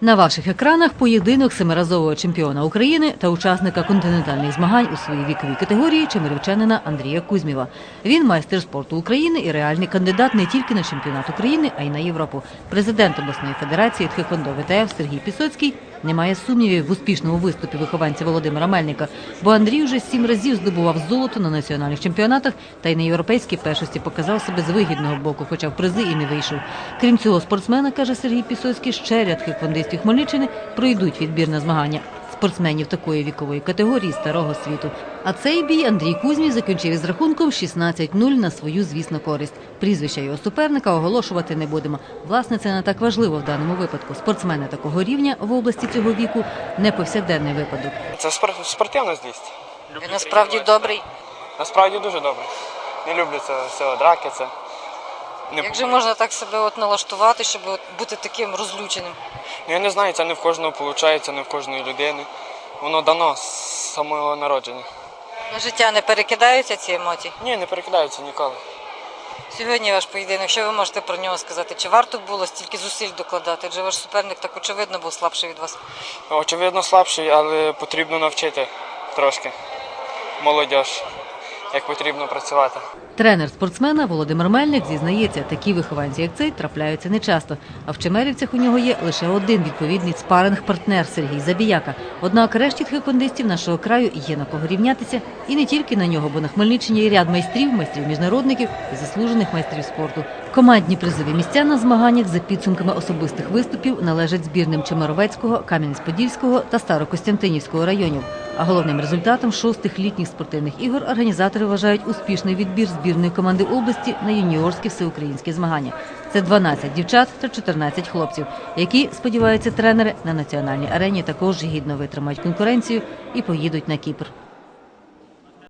На ваших екранах поєдинок семиразового чемпіона України та учасника континентальних змагань у своїй віковій категорії чемерівчанина Андрія Кузьмєва. Він майстер спорту України і реальний кандидат не тільки на чемпіонат України, а й на Європу. Президент обласної федерації Тхеквондо ВТФ Сергій Пісоцький не має сумнівів в успішному виступі вихованця Володимира Мельника, бо Андрій уже сім разів здобував золото на національних чемпіонатах та й на європейській першості показав себе з вигідного боку, хоча в призи і не вийшов. Крім цього, спортсмена каже Сергій Пісоцький, ще ряд хеквондистів Хмельниччини пройдуть відбір на змагання. Спортсменів такої вікової категорії старого світу. А цей бій Андрій Кузьмій закінчив із рахунком 16-0 на свою звісну користь. Прізвища його суперника оголошувати не будемо. Власне, це не так важливо в даному випадку. Спортсмени такого рівня в області цього віку не повсякденний випадок. Це спор- спортивна злість. Він насправді добрий. Насправді дуже добре. Не люблю це все, драки, це. Не... Як же можна так себе от налаштувати, щоб от бути таким розлюченим? Ну, я не знаю, це не в кожного виходить, не в кожної людини. Воно дано з самого народження. На життя не перекидаються ці емоції. Ні, не перекидається ніколи. Сьогодні ваш поєдинок, що ви можете про нього сказати? Чи варто було стільки зусиль докладати? Адже ваш суперник так очевидно був слабший від вас. Очевидно, слабший, але потрібно навчити трошки молодь, як потрібно працювати. Тренер спортсмена Володимир Мельник зізнається, такі вихованці, як цей, трапляються нечасто. А в Чемерівцях у нього є лише один відповідний спаринг-партнер Сергій Забіяка. Однак решті тхеквондистів нашого краю є на кого рівнятися, і не тільки на нього, бо на Хмельниччині є ряд майстрів, майстрів міжнародників і заслужених майстрів спорту. Командні призові місця на змаганнях за підсумками особистих виступів належать збірним Чемеровецького, Кам'янець-Подільського та Старокостянтинівського районів. А головним результатом шостих літніх спортивних ігор організатори вважають успішний відбір збірної команди області на юніорські всеукраїнські змагання. Це 12 дівчат та 14 хлопців, які, сподіваються тренери, на національній арені також гідно витримають конкуренцію і поїдуть на Кіпр.